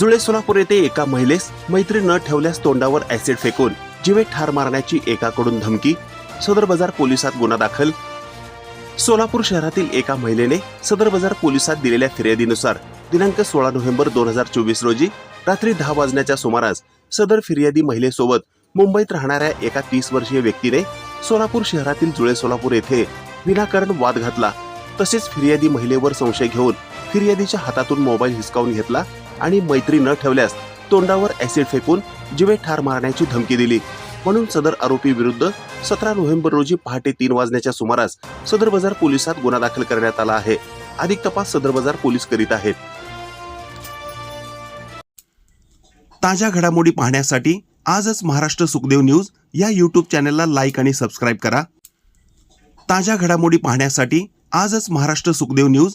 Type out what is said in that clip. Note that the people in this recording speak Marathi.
जुळे सोलापूर येथे एका महिलेस मैत्री न ठेवल्यास तोंडावर ऍसिड फेकून जिवे ठार मारण्याची एकाकडून धमकी सदर बाजार पोलिसात गुन्हा दाखल. सोलापूर शहरातील एका महिलेने सदर बाजार पोलिसात दिलेल्या फिर्यादीनुसार दिनांक सोळा नोव्हेंबर दोन हजार चोवीस रोजी रात्री दहा वाजण्याच्या सुमारास सदर फिर्यादी महिलेसोबत मुंबईत राहणाऱ्या एका तीस वर्षीय व्यक्तीने सोलापूर शहरातील जुळे सोलापूर येथे विनाकारण वाद घातला. तसेच फिर्यादी महिलेवर संशय घेऊन फिर्यादीच्या हातातून मोबाईल हिसकावून घेतला आणि मैत्री न ठेवल्यास तोंडावर ऍसिड फेकून जिवे ठार मारण्याची धमकी दिली. म्हणून सदर आरोपी विरुद्ध सतरा नोव्हेंबर रोजी पहाटे तीन वाजण्याच्या सुमारास सदर बाजार पोलिसात गुन्हा दाखल करण्यात आला आहे. अधिक तपास सदर बाजार पोलीस करीत आहेत. ताज्या घडामोडी पाहण्यासाठी आजच महाराष्ट्र सुखदेव न्यूज या यूट्यूब चॅनलला लाईक आणि सबस्क्राईब करा. ताज्या घडामोडी पाहण्यासाठी आजच महाराष्ट्र सुखदेव न्यूज